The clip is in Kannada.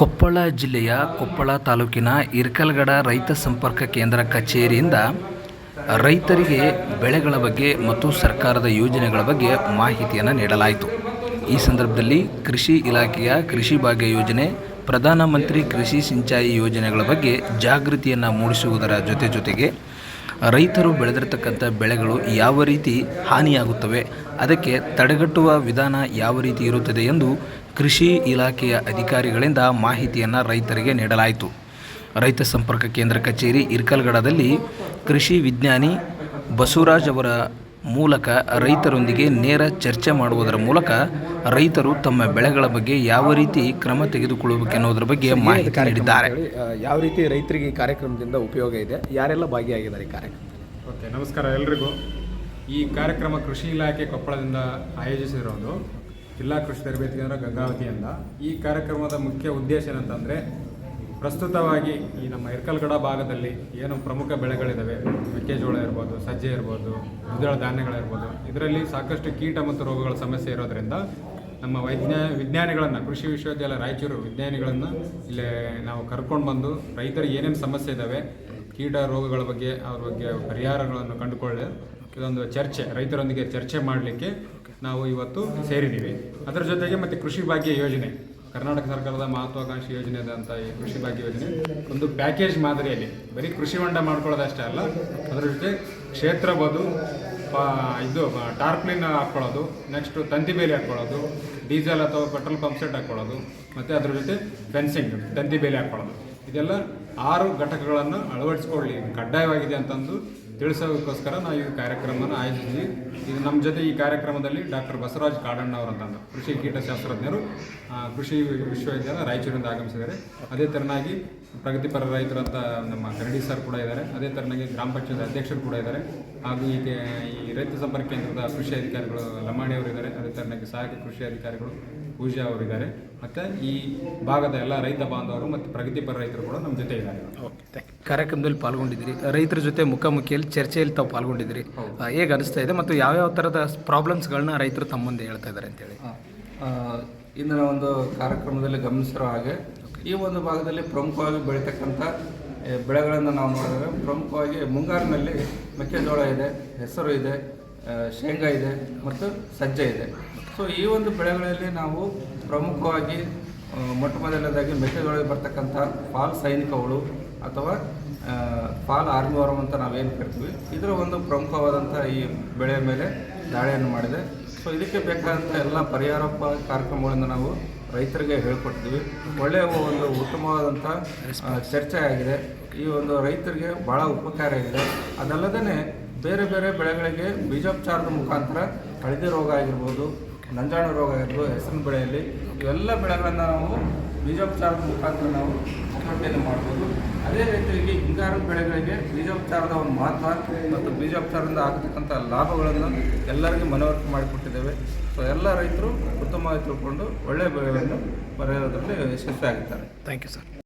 ಕೊಪ್ಪಳ ಜಿಲ್ಲೆಯ ಕೊಪ್ಪಳ ತಾಲೂಕಿನ ಇರ್ಕಲ್ಗಡ ರೈತ ಸಂಪರ್ಕ ಕೇಂದ್ರ ಕಚೇರಿಯಿಂದ ರೈತರಿಗೆ ಬೆಳೆಗಳ ಬಗ್ಗೆ ಮತ್ತು ಸರ್ಕಾರದ ಯೋಜನೆಗಳ ಬಗ್ಗೆ ಮಾಹಿತಿಯನ್ನು ನೀಡಲಾಯಿತು. ಈ ಸಂದರ್ಭದಲ್ಲಿ ಕೃಷಿ ಇಲಾಖೆಯ ಕೃಷಿ ಭಾಗ್ಯ ಯೋಜನೆ ಪ್ರಧಾನಮಂತ್ರಿ ಕೃಷಿ ಸಿಂಚಾಯಿ ಯೋಜನೆಗಳ ಬಗ್ಗೆ ಜಾಗೃತಿಯನ್ನು ಮೂಡಿಸುವುದರ ಜೊತೆ ಜೊತೆಗೆ ರೈತರು ಬೆಳೆದಿರ್ತಕ್ಕಂಥ ಬೆಳೆಗಳು ಯಾವ ರೀತಿ ಹಾನಿಯಾಗುತ್ತವೆ, ಅದಕ್ಕೆ ತಡೆಗಟ್ಟುವ ವಿಧಾನ ಯಾವ ರೀತಿ ಇರುತ್ತದೆ ಎಂದು ಕೃಷಿ ಇಲಾಖೆಯ ಅಧಿಕಾರಿಗಳಿಂದ ಮಾಹಿತಿಯನ್ನು ರೈತರಿಗೆ ನೀಡಲಾಯಿತು. ರೈತ ಸಂಪರ್ಕ ಕೇಂದ್ರ ಕಚೇರಿ ಇರ್ಕಲ್ಗಡದಲ್ಲಿ ಕೃಷಿ ವಿಜ್ಞಾನಿ ಬಸವರಾಜ್ ಅವರ ಮೂಲಕ ರೈತರೊಂದಿಗೆ ನೇರ ಚರ್ಚೆ ಮಾಡುವುದರ ಮೂಲಕ ರೈತರು ತಮ್ಮ ಬೆಳೆಗಳ ಬಗ್ಗೆ ಯಾವ ರೀತಿ ಕ್ರಮ ತೆಗೆದುಕೊಳ್ಳಬೇಕೆನ್ನುವುದರ ಬಗ್ಗೆ ಮಾಹಿತಿ ನೀಡಿದ್ದಾರೆ. ಯಾವ ರೀತಿ ರೈತರಿಗೆ ಈ ಕಾರ್ಯಕ್ರಮದಿಂದ ಉಪಯೋಗ ಇದೆ? ಯಾರೆಲ್ಲ ಭಾಗಿಯಾಗಿದ್ದಾರೆ ಈ ಕಾರ್ಯಕ್ರಮ ಓಕೆ ನಮಸ್ಕಾರ ಎಲ್ರಿಗೂ. ಈ ಕಾರ್ಯಕ್ರಮ ಕೃಷಿ ಇಲಾಖೆ ಕೊಪ್ಪಳದಿಂದ ಆಯೋಜಿಸಿರೋದು. ಜಿಲ್ಲಾ ಕೃಷಿ ತರಬೇತಿ ಕೇಂದ್ರ ಗಂಗಾವತಿಯಿಂದ. ಈ ಕಾರ್ಯಕ್ರಮದ ಮುಖ್ಯ ಉದ್ದೇಶ ಏನಂತಂದರೆ ಪ್ರಸ್ತುತವಾಗಿ ಈ ನಮ್ಮ ಇರ್ಕಲ್ಗಡ ಭಾಗದಲ್ಲಿ ಏನು ಪ್ರಮುಖ ಬೆಳೆಗಳಿದ್ದಾವೆ ಮೆಕ್ಕೆಜೋಳ ಇರ್ಬೋದು, ಸಜ್ಜೆ ಇರ್ಬೋದು, ದ್ವಿದಳ ಧಾನ್ಯಗಳಿರ್ಬೋದು, ಇದರಲ್ಲಿ ಸಾಕಷ್ಟು ಕೀಟ ಮತ್ತು ರೋಗಗಳ ಸಮಸ್ಯೆ ಇರೋದ್ರಿಂದ ನಮ್ಮ ವೈಜ್ಞಾ, ವಿಜ್ಞಾನಿಗಳನ್ನು, ಕೃಷಿ ವಿಶ್ವವಿದ್ಯಾಲಯ ರಾಯಚೂರು ವಿಜ್ಞಾನಿಗಳನ್ನು ಇಲ್ಲೇ ನಾವು ಕರ್ಕೊಂಡು ಬಂದು ರೈತರಿಗೆ ಏನೇನು ಸಮಸ್ಯೆ ಇದ್ದಾವೆ ಕೀಟ ರೋಗಗಳ ಬಗ್ಗೆ, ಅವ್ರ ಬಗ್ಗೆ ಪರಿಹಾರಗಳನ್ನು ಕಂಡುಕೊಳ್ಳಿ, ಇದೊಂದು ಚರ್ಚೆ, ರೈತರೊಂದಿಗೆ ಚರ್ಚೆ ಮಾಡಲಿಕ್ಕೆ ನಾವು ಇವತ್ತು ಸೇರಿದ್ದೀವಿ. ಅದರ ಜೊತೆಗೆ ಮತ್ತು ಕೃಷಿ ಭಾಗ್ಯ ಯೋಜನೆ. ಕರ್ನಾಟಕ ಸರ್ಕಾರದ ಮಹತ್ವಾಕಾಂಕ್ಷಿ ಯೋಜನೆ ಅಂತ ಈ ಕೃಷಿ ಭಾಗ್ಯ ಯೋಜನೆ. ಒಂದು ಪ್ಯಾಕೇಜ್ ಮಾದರಿಯಲ್ಲಿ, ಬರೀ ಕೃಷಿ ಹೊಂಡ ಮಾಡ್ಕೊಳ್ಳೋದಷ್ಟೇ ಅಲ್ಲ, ಅದರ ಜೊತೆ ಕ್ಷೇತ್ರ ಬದು ಇದು ಟಾರ್ಪ್ಲಿನ್ ಹಾಕ್ಕೊಳ್ಳೋದು, ನೆಕ್ಸ್ಟು ತಂತಿ ಬೇಲಿ ಹಾಕ್ಕೊಳ್ಳೋದು, ಡೀಸೆಲ್ ಅಥವಾ ಪೆಟ್ರೋಲ್ ಪಂಪ್ ಸೆಟ್ ಹಾಕ್ಕೊಳ್ಳೋದು, ಮತ್ತು ಅದ್ರ ಜೊತೆ ಫೆನ್ಸಿಂಗ್, ತಂತಿ ಬೇಲಿ ಹಾಕ್ಕೊಳ್ಳೋದು. ಇದೆಲ್ಲ ಆರು ಘಟಕಗಳನ್ನು ಅಳವಡಿಸ್ಕೊಳ್ಳಿ ಕಡ್ಡಾಯವಾಗಿದೆ ಅಂತಂದು ತಿಳಿಸೋದಕ್ಕೋಸ್ಕರ ನಾವು ಈ ಕಾರ್ಯಕ್ರಮವನ್ನು ಆಯೋಜಿಸಿದ್ವಿ ಇದು ನಮ್ಮ ಜೊತೆ ಈ ಕಾರ್ಯಕ್ರಮದಲ್ಲಿ ಡಾಕ್ಟರ್ ಬಸವರಾಜ್ ಕಾಡಣ್ಣ ಅವರಂತಂದು ಕೃಷಿ ಕೀಟಶಾಸ್ತ್ರಜ್ಞರು ಕೃಷಿ ವಿಶ್ವವಿದ್ಯಾಲಯ ರಾಯಚೂರಿಂದ ಆಗಮಿಸಿದ್ದಾರೆ. ಅದೇ ಥರನಾಗಿ ಪ್ರಗತಿಪರ ರೈತರಂತ ನಮ್ಮ ಕರಡಿ ಸರ್ ಕೂಡ ಇದ್ದಾರೆ. ಅದೇ ಥರನಾಗಿ ಗ್ರಾಮ ಪಂಚಾಯತ್ ಅಧ್ಯಕ್ಷರು ಕೂಡ ಇದ್ದಾರೆ. ಹಾಗೂ ಈ ಈ ರೈತ ಸಂಪರ್ಕ ಕೇಂದ್ರದ ಕೃಷಿ ಅಧಿಕಾರಿಗಳು ಲಮಾಣಿ ಅವರು ಇದ್ದಾರೆ. ಅದೇ ಥರನಾಗಿ ಸಹಾಯಕ ಕೃಷಿ ಅಧಿಕಾರಿಗಳು ಪೂಜಾ ಅವರಿದ್ದಾರೆ. ಮತ್ತು ಈ ಭಾಗದ ಎಲ್ಲ ರೈತ ಬಾಂಧವರು ಮತ್ತು ಪ್ರಗತಿಪರ ರೈತರು ಕೂಡ ನಮ್ಮ ಜೊತೆ ಇದ್ದಾರೆ. ಓಕೆ ಕಾರ್ಯಕ್ರಮದಲ್ಲಿ ಪಾಲ್ಗೊಂಡಿದ್ದೀರಿ. ರೈತರ ಜೊತೆ ಮುಖಾಮುಖಿಯಲ್ಲಿ ಚರ್ಚೆಯಲ್ಲಿ ತಾವು ಪಾಲ್ಗೊಂಡಿದ್ದೀರಿ. ಹೇಗೆ ಅನಿಸ್ತಾ ಇದೆ ಮತ್ತು ಯಾವ್ಯಾವ ಥರದ ಪ್ರಾಬ್ಲಮ್ಸ್ಗಳನ್ನ ರೈತರು ತಮ್ಮ ಮುಂದೆ ಹೇಳ್ತಾ ಇದ್ದಾರೆ ಅಂತೇಳಿ ಇಂದಿನ ಒಂದು ಕಾರ್ಯಕ್ರಮದಲ್ಲಿ ಗಮನಿಸಿರೋ ಹಾಗೆ ಈ ಒಂದು ಭಾಗದಲ್ಲಿ ಪ್ರಮುಖವಾಗಿ ಬೆಳೀತಕ್ಕಂಥ ಬೆಳೆಗಳನ್ನು ನಾವು ನೋಡಿದರೆ ಪ್ರಮುಖವಾಗಿ ಮುಂಗಾರಿನಲ್ಲಿ ಮೆಕ್ಕೆಜೋಳ ಇದೆ ಹೆಸರು ಇದೆ ಶೇಂಗಾ ಇದೆ ಮತ್ತು ಸಜ್ಜೆ ಇದೆ. ಸೊ ಈ ಒಂದು ಬೆಳೆಗಳಲ್ಲಿ ನಾವು ಪ್ರಮುಖವಾಗಿ ಮೊಟ್ಟ ಮೊದಲನೇದಾಗಿ ಮೆಕ್ಕೆಜೋಳಕ್ಕೆ ಬರ್ತಕ್ಕಂಥ ಫಾಲ್ ಸೈನಿಕ ಹುಳು ಅಥವಾ ಫಾಲ್ ಆರ್ಮಿವರಂ ಅಂತ ನಾವೇನು ಕರಿತೀವಿ, ಇದರ ಒಂದು ಪ್ರಮುಖವಾದಂಥ ಈ ಬೆಳೆಯ ಮೇಲೆ ದಾಳಿಯನ್ನು ಮಾಡಿದೆ. ಸೊ ಇದಕ್ಕೆ ಬೇಕಾದಂಥ ಎಲ್ಲ ಪರಿಹಾರೋಪ ಕಾರ್ಯಕ್ರಮಗಳನ್ನು ನಾವು ರೈತರಿಗೆ ಹೇಳ್ಕೊಟ್ಟಿದ್ವಿ ಒಳ್ಳೆಯ ಒಂದು ಉತ್ತಮವಾದಂಥ ಚರ್ಚೆ ಆಗಿದೆ. ಈ ಒಂದು ರೈತರಿಗೆ ಭಾಳ ಉಪಕಾರ ಆಗಿದೆ. ಅದಲ್ಲದೇ ಬೇರೆ ಬೇರೆ ಬೆಳೆಗಳಿಗೆ ಬೀಜೋಪಚಾರದ ಮುಖಾಂತರ ಹಳದಿ ರೋಗ ಆಗಿರ್ಬೋದು ನಂಜಾಣು ರೋಗ ಆಗಿರ್ಬೋದು ಹೆಸರಿನ ಬೆಳೆಯಲ್ಲಿ ಇವೆಲ್ಲ ಬೆಳೆಗಳನ್ನು ನಾವು ಬೀಜೋಪಚಾರದ ಮುಖಾಂತರ ನಾವು ಹತೋಟಿಯನ್ನು ಮಾಡ್ಬೋದು. ಅದೇ ರೀತಿಯಾಗಿ ಹಿಂಗಾರು ಬೆಳೆಗಳಿಗೆ ಬೀಜೋಪಚಾರದ ಒಂದು ಮಹತ್ವ ಮತ್ತು ಬೀಜೋಪಚಾರದಿಂದ ಆಗತಕ್ಕಂಥ ಲಾಭಗಳನ್ನು ಎಲ್ಲರಿಗೂ ಮನವರಿಕೆ ಮಾಡಿಕೊಟ್ಟಿದ್ದೇವೆ. ಸೊ ಎಲ್ಲ ರೈತರು ಉತ್ತಮವಾಗಿ ತಿಳ್ಕೊಂಡು ಒಳ್ಳೆಯ ಬೆಳೆಗಳನ್ನು ಬರೆಯೋದರಲ್ಲಿ ಯಶಸ್ವಿ ಆಗಿದ್ದಾರೆ ಥ್ಯಾಂಕ್ ಯು ಸರ್